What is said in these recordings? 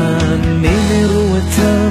นี้ไม่รู้ว่า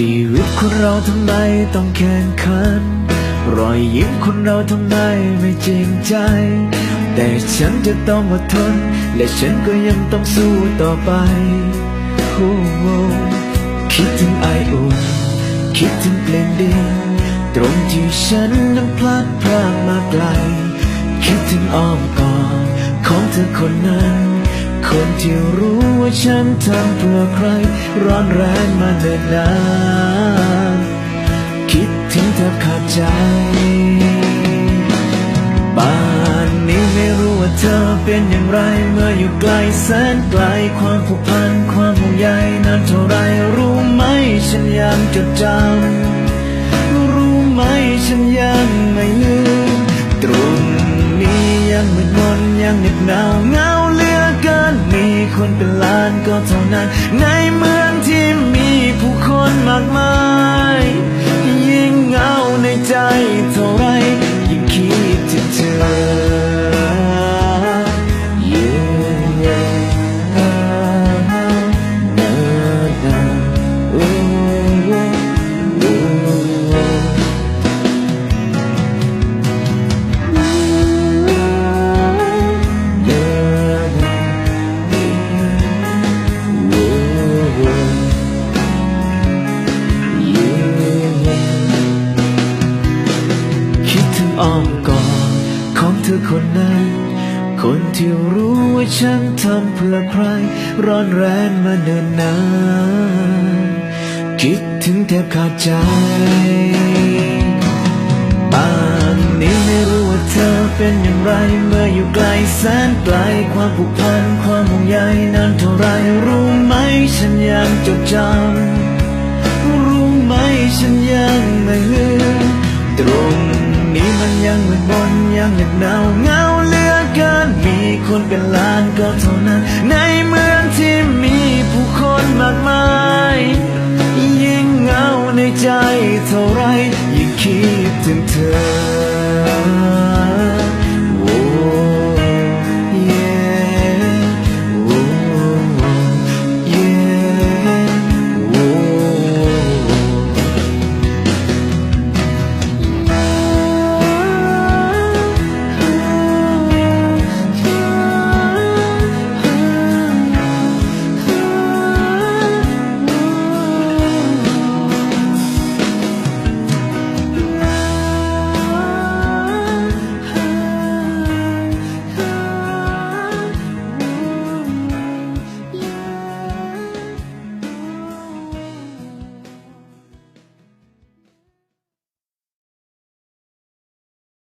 ชีวิตคนเราทำไมต้องแข่งขัน รอยยิ้มคนเราทำไมไม่จริงใจ แต่ฉันจะต้องอดทน และฉันก็ยังต้องสู้ต่อไปโอ้โหคิดถึงไออุ่นคิดถึงเปลี่ยนดินตรงที่ฉันนั้นพลัดพรางมาไกล คิดถึงอ้อมกอดของเธอคนนั้น คนที่รู้ว่าฉันทำเพื่อใคร ร้อนแรงมาเนิ่นนานคิดถึงแทบขาดใจบ้านนี้ไม่รู้ว่าเธอเป็นอย่างไร เมื่ออยู่ไกลแสนไกลความผูกพันความห่วงใยนานเท่าไรรู้ไหมฉันยังจดจำรู้ไหมฉันยังไม่ลืมตรงนี้ยังมืดมนยังเหน็บหนาว ล้านก็เท่านั้นในเมืองที่มีผู้คนมากมาย ยิ่งเหงาในใจเท่าไร อ้อมกอดของเธอคนนั้น คนที่รู้ว่าฉันทำเพื่อใคร ร้อนแรงมาเนิ่นนานคิดถึงแทบขาดใจบ้านนี้ไม่รู้ว่าเธอเป็นอย่างไร เมื่ออยู่ไกลแสนไกลความผูกพันความห่วงใยนานเท่าไรรู้ไหมฉันยังจดจำรู้ไหมฉัน